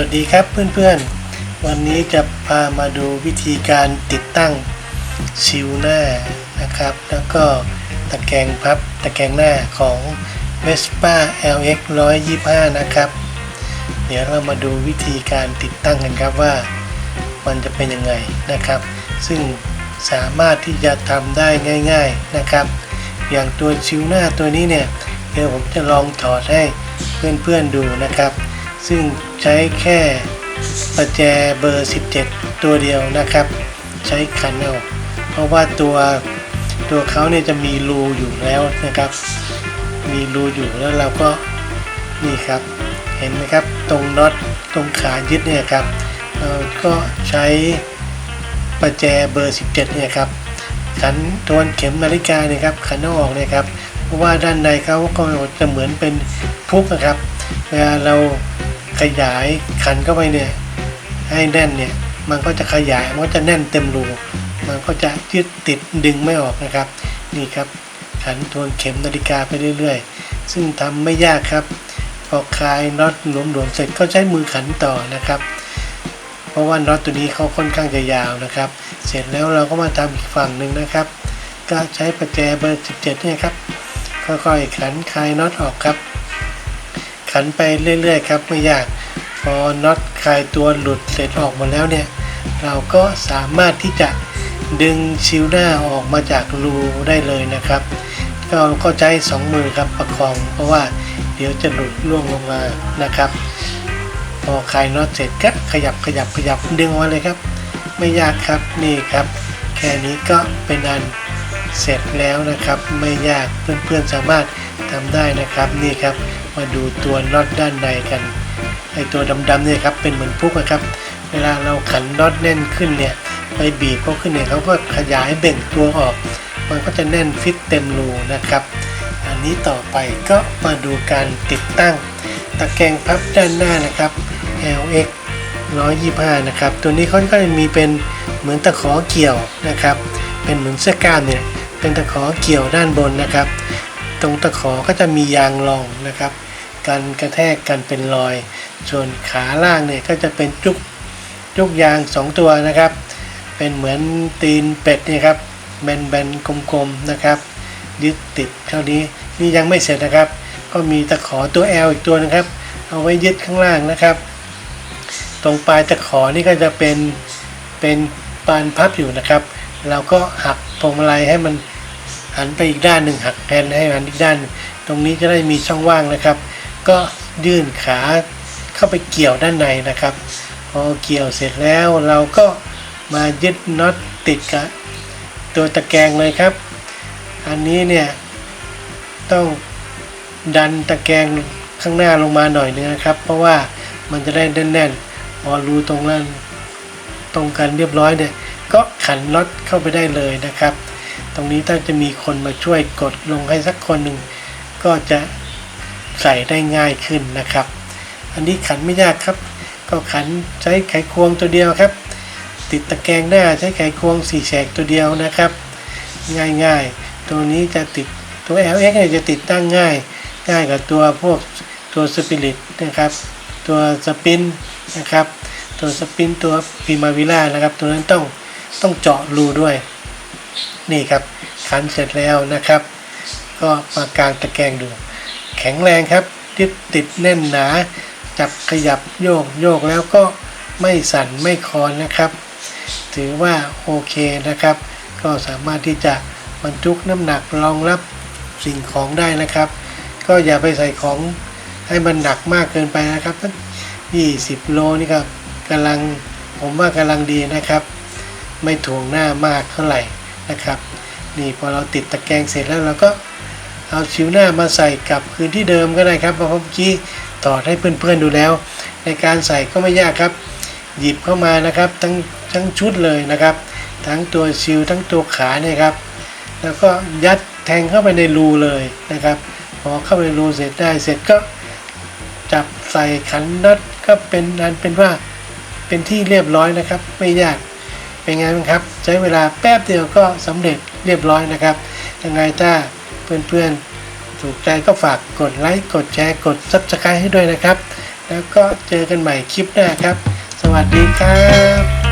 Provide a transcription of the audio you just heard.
วัสดีครับเพื่อนๆ วันนี้จะพามาดูวิธีการติดตั้งชิวหน้านะครับ แล้วก็ตะแกรงพับตะแกรงหน้าของ Vespa LX 125 นะครับ เดี๋ยวเรามาดูวิธีการติดตั้งกันครับว่ามันจะเป็นยังไงนะครับ ซึ่งสามารถที่จะทำได้ง่าย ๆนะครับ อย่างตัวชิวหน้าตัวนี้เนี่ยเดี๋ยวผมจะลองถอดให้เพื่อนๆดูนะครับ ซึ่งใช้แค่ประแจเบอร์ 17 ตัวเดียวนะครับ ใช้ขันเอาเพราะว่าตัวตัวเขาเนี่ยจะมีรูอยู่แล้วนะครับ มีรูอยู่แล้วเราก็นี่ครับ เห็นไหมครับตรงน็อตตรงขายึดเนี่ยครับเราก็ใช้ประแจเบอร์ 17 เนี่ยครับขันทวนเข็มนาฬิกาเนี่ยครับขันเอาออกเนี่ยครับเพราะว่าด้านในเขาก็จะเหมือนเป็นพุกนะครับเวลาเรา ขยายขันเข้าไปเนี่ยให้แน่นเนี่ยมันก็จะขยายมันก็จะแน่นเต็มรูมันก็จะยึดติดดึงไม่ออกนะครับ นี่ครับขันทวนเข็มนาฬิกาไปเรื่อย ๆ ซึ่งทำไม่ยากครับพอคลายน็อตหลวมๆเสร็จก็ใช้มือขันต่อนะครับ เพราะว่าน็อตตัวนี้เขาค่อนข้างจะยาวนะครับ เสร็จแล้วเราก็มาทำอีกฝั่งหนึ่งนะครับ ก็ใช้ประแจเบอร์ 17เนี่ยครับค่อยๆขันคลายน็อตออกครับ ขันไปเรื่อยๆครับไม่ยาก พอน็อตคลายตัวหลุดเสร็จออกหมดแล้วเนี่ย เราก็สามารถที่จะดึงชิวหน้าออกมาจากรูได้เลยนะครับ ก็ก็ใช้สองมือครับประคอง เพราะว่าเดี๋ยวจะหลุดล่วงลงมานะครับ พอคลายน็อตเสร็จก็ขยับขยับขยับดึงออกมาเลยครับ ไม่ยากครับนี่ครับ แค่นี้ก็เป็นอันเสร็จแล้วนะครับ ไม่ยากเพื่อนๆสามารถ ทำได้นะครับนี่ครับมาดูตัวน็อตด้านในกันไอตัวดำๆเนี่ยครับเป็นเหมือนพุกนะครับ เวลาเราขันน็อตแน่นขึ้นเนี่ยไปบีบเขาขึ้นเนี่ยเขาก็ขยายเบ่งตัวออก มันก็จะแน่นฟิตเต็มรูนะครับ อันนี้ต่อไปก็มาดูการติดตั้ง ตะแกรงพับด้านหน้านะครับ LX 125 นะครับ ตัวนี้เขาก็จะมีเป็นเหมือนตะขอเกี่ยวนะครับ เป็นเหมือนเสื้อกล้ามเนี่ยเป็นตะขอเกี่ยวด้านบนนะครับ ตรงตะขอก็จะมียางรองนะครับ กันกระแทกกันเป็นรอย ส่วนขาล่างเนี่ยก็จะเป็นจุกจุกยางสองตัวนะครับ เป็นเหมือนตีนเป็ดนี่ครับแบนๆกลมๆนะครับ ยึดติดเท่านี้นี่ยังไม่เสร็จนะครับ ก็มีตะขอตัว L อีกตัวนะครับ เอาไว้ยึดข้างล่างนะครับ ตรงปลายตะขอนี่ก็จะเป็นเป็นปานพับอยู่นะครับ เราก็หักพวงมาลัยให้มัน หันไปอีกด้านหนึ่งหักแทนให้หันอีกด้านตรงนี้จะได้มีช่องว่างนะครับ ก็ยื่นขาเข้าไปเกี่ยวด้านในนะครับ พอเกี่ยวเสร็จแล้วเราก็มายึดน็อตติดกับตัวตะแกรงเลยครับ อันนี้เนี่ยต้องดันตะแกรงข้างหน้าลงมาหน่อยนึงนะครับ เพราะว่ามันจะได้แน่นๆพอรูตรงนั้นตรงกันเรียบร้อยเนี่ยก็ขันน็อตเข้าไปได้เลยนะครับ ตรงนี้ถ้าจะมีคนมาช่วยกดลงให้สักคนหนึ่งก็จะใส่ได้ง่ายขึ้นนะครับ อันนี้ขันไม่ยากครับ ก็ขันใช้ไขควงตัวเดียวครับ ติดตะแกรงหน้าใช้ไขควงสี่แฉกตัวเดียวนะครับ ง่ายๆ ตัวนี้จะติดตัว LX เนี่ยจะติดตั้งง่ายง่ายกว่าตัวพวกตัวสปิริตนะครับ ตัวสปินนะครับ ตัวสปินตัวพิมาวิล่านะครับ ตัวนั้นต้องต้องเจาะรูด้วย นี่ครับขันเสร็จแล้วนะครับ ก็มากางตะแกรงดู แข็งแรงครับยึดติดแน่นหนา จับขยับโยกโยกแล้วก็ไม่สั่นไม่คลอนนะครับ ถือว่าโอเคนะครับ ก็สามารถที่จะบรรทุกน้ำหนักรองรับสิ่งของได้นะครับ ก็อย่าไปใส่ของให้มันหนักมากเกินไปนะครับสัก20 โลนี่ก็กำลังผมว่ากำลังดีนะครับ ไม่ถ่วงหน้ามากเท่าไหร่ นะครับ นี่พอเราติดตะแกรงเสร็จแล้วเราก็เอาชิวหน้ามาใส่กับคืนที่เดิมก็ได้ครับเพราะเมื่อกี้ถอดให้เพื่อนๆดูแล้ว ในการใส่ก็ไม่ยากครับ หยิบเข้ามานะครับทั้งทั้งชุดเลยนะครับ ทั้งตัวชิวทั้งตัวขาเนี่ยครับ แล้วก็ยัดแทงเข้าไปในรูเลยนะครับ พอเข้าไปในรูเสร็จได้เสร็จก็จับใส่ขันน็อตก็เป็นอันเป็นว่าเป็นที่เรียบร้อยนะครับ ไม่ยาก เป็นไงบ้างครับ ใช้เวลาแป๊บเดียวก็สำเร็จเรียบร้อยนะครับยังไงถ้าเพื่อนๆถูกใจก็ฝากกดไลค์กดแชร์กด s u b สไครต์ให้ด้วยนะครับ แล้วก็เจอกันใหม่คลิปหน้าครับ สวัสดีครับ